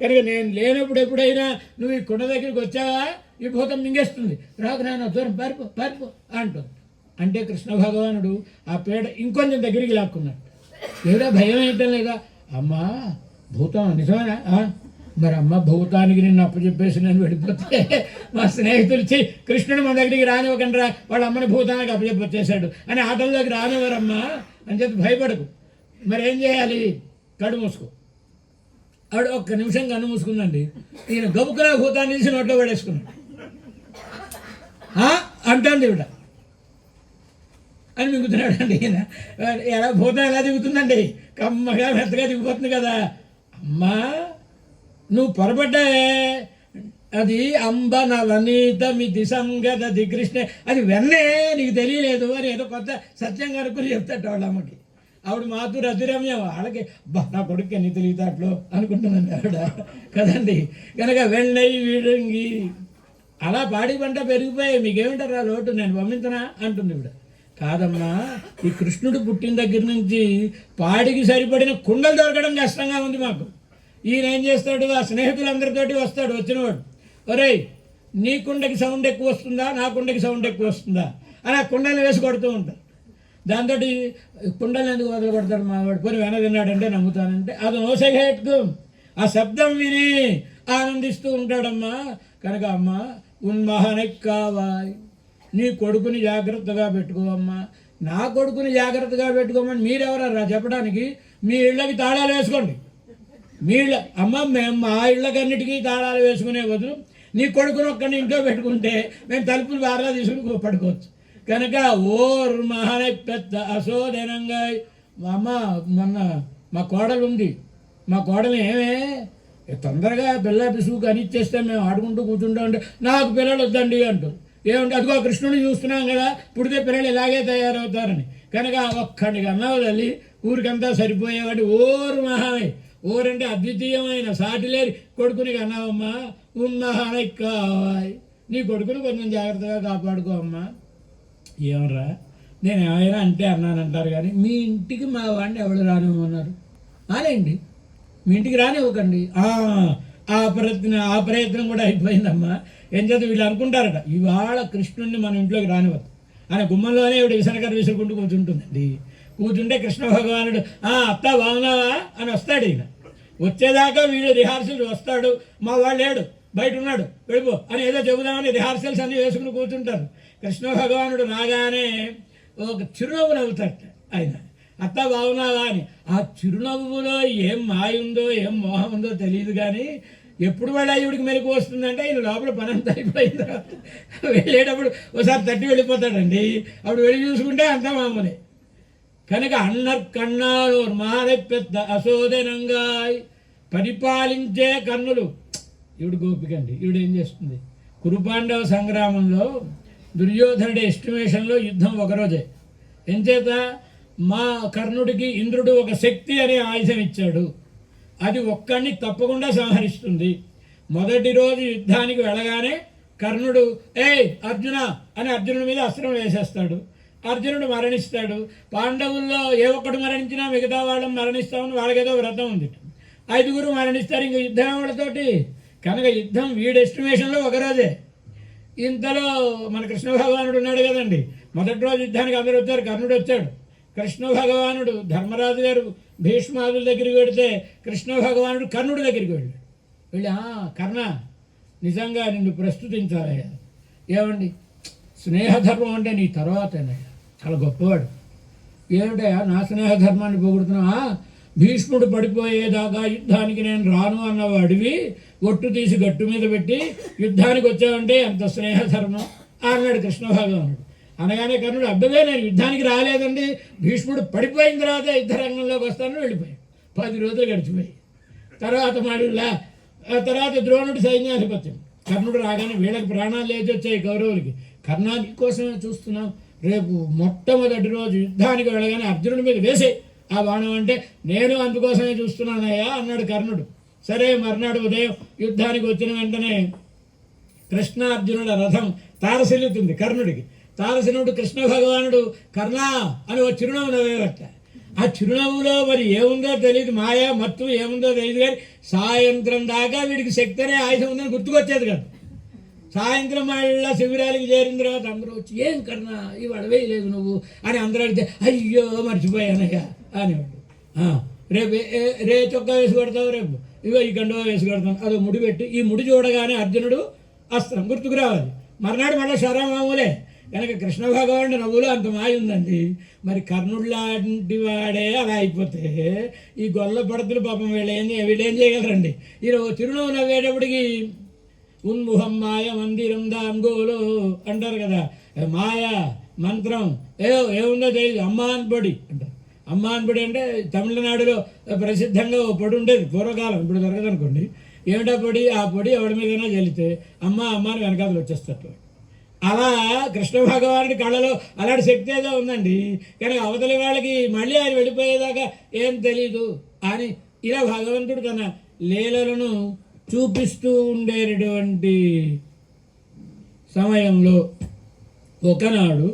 కనుక నేను లేనప్పుడు ఎప్పుడైనా నువ్వు ఈ కుండ దగ్గరికి వచ్చావా? ఈ భూతం మింగేస్తుంది. రాకు నాన్న దూరం పారిపో పారిపో అంటుంది. అంటే కృష్ణ భగవానుడు ఆ పేడ ఇంకొంచెం దగ్గరికి లాక్కున్నాడు. ఏదో భయం ఏంటం లేదా? అమ్మా భూతం నిజమేనా? ఆ? మరి అమ్మ భూతానికి నిన్ను అప్పచెప్పేసి నేను వెళ్ళిపోతే మా స్నేహితులు చి కృష్ణుడు మన దగ్గరికి రానివ్వకండి రా వాళ్ళ అమ్మని భూతానికి అప్పచెప్పొచ్చేసాడు అని ఆటల్లోకి రానివ్వరమ్మా. అని చెప్పి భయపడకు. మరి ఏం చేయాలి? కడు మూసుకో. ఆవిడ ఒక్క నిమిషం కన్ను మూసుకుందండి. ఈయన గబుకున భూతాన్ని తీసి నోట్లో పడేసుకున్నాడు. అంటాండి ఇవిడ అని మింగుతున్నాడు అండి ఈయన. ఎలా భూతం ఎలా దిగుతుందండి? కమ్మగా మెత్తగా దిగిపోతుంది కదా. అమ్మా నువ్వు పొరపడ్డా? అది అంబ నవనీత మితి ది కృష్ణే అది వెన్నే నీకు తెలియలేదు అని ఏదో కొత్త సత్యం కనుక్కుని చెప్తాడు వాళ్ళ అమ్మకి. ఆవిడ మాతృ అతిరమ్యం వాళ్ళకి నా కొడుకు ఎన్ని తెలియతాట్లో అనుకుంటుందండి ఆవిడ. కదండి? కనుక వెళ్ళయి వీడంగి. అలా పాడి పంట పెరిగిపోయాయి మీకేమిటారు ఆ లోటు? నేను పంపించనా? అంటుంది ఇవిడ కాదమ్మా ఈ కృష్ణుడు పుట్టిన దగ్గర నుంచి పాడికి సరిపడిన కుండలు దొరకడం కష్టంగా ఉంది మాకు. ఈయన ఏం చేస్తాడు? ఆ స్నేహితులందరితోటి వస్తాడు వచ్చినవాడు. ఒరేయ్ నీ కుండకి సౌండ్ ఎక్కువ వస్తుందా? నా కుండకి సౌండ్ ఎక్కువ వస్తుందా? అని ఆ కుండలు వేసి కొడుతూ ఉంటారు దాంతో కుండలు ఎందుకు వదిలి కొడతాడు మా వాడు పోయి వెన తిన్నాడంటే నమ్ముతానంటే అది నోసగేట్కు ఆ శబ్దం విని ఆనందిస్తూ ఉంటాడమ్మా. కనుక అమ్మ ఉన్మహనెక్కావాయ్ నీ కొడుకుని జాగ్రత్తగా పెట్టుకోవమ్మా నా కొడుకుని జాగ్రత్తగా పెట్టుకోమని మీరెవరరా చెప్పడానికి? మీ ఇళ్ళకి తాళాలు వేసుకోండి. మీ ఇళ్ళ అమ్మ మేము మా ఇళ్ళకన్నిటికీ తాళాలు వేసుకునే బదులు నీ కొడుకుని ఒక్కడిని ఇంట్లో పెట్టుకుంటే మేము తలుపులు బాగా తీసుకుని పడుకోవచ్చు. కనుక ఓర్ మహారాయ్ పెద్ద అశోధనంగా మా అమ్మ మొన్న మా కోడలు ఉంది. మా కోడలు ఏమే? తొందరగా పిల్ల పిసుగు కనిచ్చేస్తే మేము ఆడుకుంటూ కూర్చుంటా ఉంటే నాకు పిల్లలు వద్దండి అంటారు. ఏమంటే అదిగో కృష్ణుడిని చూస్తున్నాం కదా పుడితే పిల్లలు ఇలాగే తయారవుతారని. కనుక ఒక్కడికి అన్నావు తల్లి ఊరికంతా సరిపోయేవాడి ఓరు మహానై. ఓరంటే అద్వితీయమైన సాటిలేని కొడుకుని అన్నావమ్మా ఉన్నహానై కావాయి నీ కొడుకుని కొంచెం జాగ్రత్తగా కాపాడుకో అమ్మా. ఏమరా? నేను ఏమైనా అంటే అన్నానంటారు కానీ మీ ఇంటికి మా వాడిని ఎవరు రానివ్వమన్నారు? రాలేండి. మీ ఇంటికి రానివ్వకండి. ఆ, ప్రయత్నం ఆ ప్రయత్నం కూడా అయిపోయిందమ్మా. ఏం చేత వీళ్ళు అనుకుంటారట ఇవాళ కృష్ణుడిని మన ఇంట్లోకి రానివ్వద్దు. ఆయన గుమ్మంలోనే ఇవిడ విసనకర విసురుకుంటూ కూర్చుంటుందండి. కూర్చుంటే కృష్ణ భగవానుడు ఆ అత్త బాగున్నావా? అని వస్తాడు ఈయన. వచ్చేదాకా వీడు రిహార్సల్ వస్తాడు. మా వాళ్ళు లేడు. బయట ఉన్నాడు. వెళ్ళిపో అని ఏదో చెబుదామని రిహార్సల్స్ అన్నీ వేసుకుని కూర్చుంటారు. కృష్ణ భగవానుడు రాగానే ఒక చిరునవ్వు నవ్వుతాడు ఆయన. అత్త బాగున్నావా అని. ఆ చిరునవ్వులో ఏం మాయ ఉందో ఏం మోహం ఉందో తెలియదు కానీ ఎప్పుడు వెళ్ళా ఈవిడికి మెలకు వస్తుందంటే ఆయన లోపల పని అంతా అయిపోయిన తర్వాత వెళ్ళేటప్పుడు ఒకసారి తట్టి వెళ్ళిపోతాడండి. అప్పుడు వెళ్ళి చూసుకుంటే అంతా మామూలే. కనుక అన్నర్ కన్నాలోర్ మారే పెద్ద అశోధనంగాయ్ పరిపాలించే కన్నులు. ఈవిడ గోపిక అండి. ఈవిడ ఏం చేస్తుంది? కురుపాండవ సంగ్రామంలో దుర్యోధనుడి ఎస్టిమేషన్లో యుద్ధం ఒకరోజే ఎంచేత మా కర్ణుడికి ఇంద్రుడు ఒక శక్తి అనే ఆయుధం ఇచ్చాడు. అది ఒక్కడిని తప్పకుండా సంహరిస్తుంది. మొదటి రోజు యుద్ధానికి వెళ్ళగానే కర్ణుడు ఏయ్ అర్జున! అని అర్జునుడి మీద అస్త్రం వేసేస్తాడు. అర్జునుడు మరణిస్తాడు. పాండవుల్లో ఏ ఒక్కడు మరణించినా మిగతా వాళ్ళని మరణిస్తామని వాళ్ళకేదో వ్రతం ఉంది. ఐదుగురు మరణిస్తారు. ఇంక యుద్ధం వాళ్ళతోటి కనుక యుద్ధం వీడి ఎస్టిమేషన్లో ఒకరోజే ఇంతలో మన కృష్ణ భగవానుడు ఉన్నాడు కదండి. మొదటి రోజు యుద్ధానికి అందరూ వచ్చారు కర్ణుడు వచ్చాడు. కృష్ణ భగవానుడు ధర్మరాజు గారు భీష్మాదుల దగ్గరికి వెడితే కృష్ణ భగవానుడు కర్ణుడి దగ్గరికి వెళ్ళాడు. వెళ్ళి కర్ణ నిజంగా నిన్ను ప్రస్తుతించాలయ్యా. ఏమండి? స్నేహధర్మం అంటే నీ తర్వాతేనయ్యా. చాలా గొప్పవాడు. ఏమిటయ్యా? నా స్నేహధర్మాన్ని పోగొడుతున్నావా? భీష్ముడు పడిపోయేదాకా యుద్ధానికి నేను రాను అన్న అడివి ఒట్టు తీసి గట్టు మీద పెట్టి యుద్ధానికి వచ్చావంటే ఎంత స్నేహధర్మం? అన్నాడు కృష్ణ భగవానుడు. అనగానే కర్ణుడు అబ్బదే నేను యుద్ధానికి రాలేదండి. భీష్ముడు పడిపోయిన తర్వాత యుద్ధ రంగంలోకి వస్తాను వెళ్ళిపోయాడు. పది రోజులు గడిచిపోయి తర్వాత మళ్ళా ఆ తర్వాత ద్రోణుడి సైన్యాధిపత్యం. కర్ణుడు రాగానే వీళ్ళకి ప్రాణాలు లేచి వచ్చాయి కౌరవులకి. కర్ణానికి కోసమే చూస్తున్నాం. రేపు మొట్టమొదటి రోజు యుద్ధానికి వెళ్ళగానే అర్జునుడి మీద వేసే ఆ బాణం అంటే నేను అందుకోసమే చూస్తున్నానయ్యా అన్నాడు కర్ణుడు. సరే మర్నాడు ఉదయం యుద్ధానికి వచ్చిన వెంటనే కృష్ణార్జునుడు రథం తారసిల్లుతుంది కర్ణుడికి. తారసినుడు కృష్ణ భగవానుడు కర్ణ అని ఓ చిరునవ్వు నవ్వేవట ఆ చిరునవ్వులో మరి ఏముందో తెలియదు మాయా మత్తు ఏముందో తెలియదు కానీ సాయంత్రం దాకా వీడికి శక్తి అనే ఆయుధం ఉందని గుర్తుకొచ్చేది కదా. సాయంత్రం మళ్ళా శిబిరాలకి చేరిన తర్వాత అందరూ వచ్చి ఏం కర్ణ ఇవి అడవేయలేదు నువ్వు అని అందరూ అడిగితే అయ్యో మర్చిపోయానయ్యా. అని "ఆ, రేపు రే చొక్కా వేసి కొడతావు రేపు. ఇగో ఈ కండువా వేసి కొడతాను అదో ముడి పెట్టి ఈ ముడి చూడగానే అర్జునుడు అస్త్రం గుర్తుకు రావాలి. మర్నాడు మళ్ళీ శరామాములే. కనుక కృష్ణ భగవానుడి నవ్వులో అంత మాయ ఉందండి. మరి కర్ణుడులాంటి వాడే అలా అయిపోతే ఈ గొల్ల పడతలు పాపం వీళ్ళేం వీళ్ళేం చేయగలరండి? ఈరోజు తిరునవ్వు నవ్వేటప్పటికి ఉన్ముహం మాయ మందిరం దాంగోలో అంటారు కదా. మాయ మంత్రం. ఏ ఏముందో తెలియదు అమ్మాన్ పొడి అంటారు. అమ్మ పొడి అంటే తమిళనాడులో ప్రసిద్ధంగా ఓ పొడి ఉండేది పూర్వకాలం ఇప్పుడు దొరకదు అనుకోండి ఏమిటా పొడి? ఆ పొడి ఎవడి మీదైనా చల్లితే అమ్మ అమ్మ అని వెనకాతలు వచ్చేస్తారు అలా కృష్ణ భగవానుడి కళ్ళలో అలాంటి శక్తి ఏదో ఉందండి. కానీ అవతలి వాళ్ళకి మళ్ళీ ఆయన వెళ్ళిపోయేదాకా ఏం తెలీదు. అని ఇలా భగవంతుడు తన లీలలను చూపిస్తూ ఉండేటటువంటి సమయంలో ఒకనాడు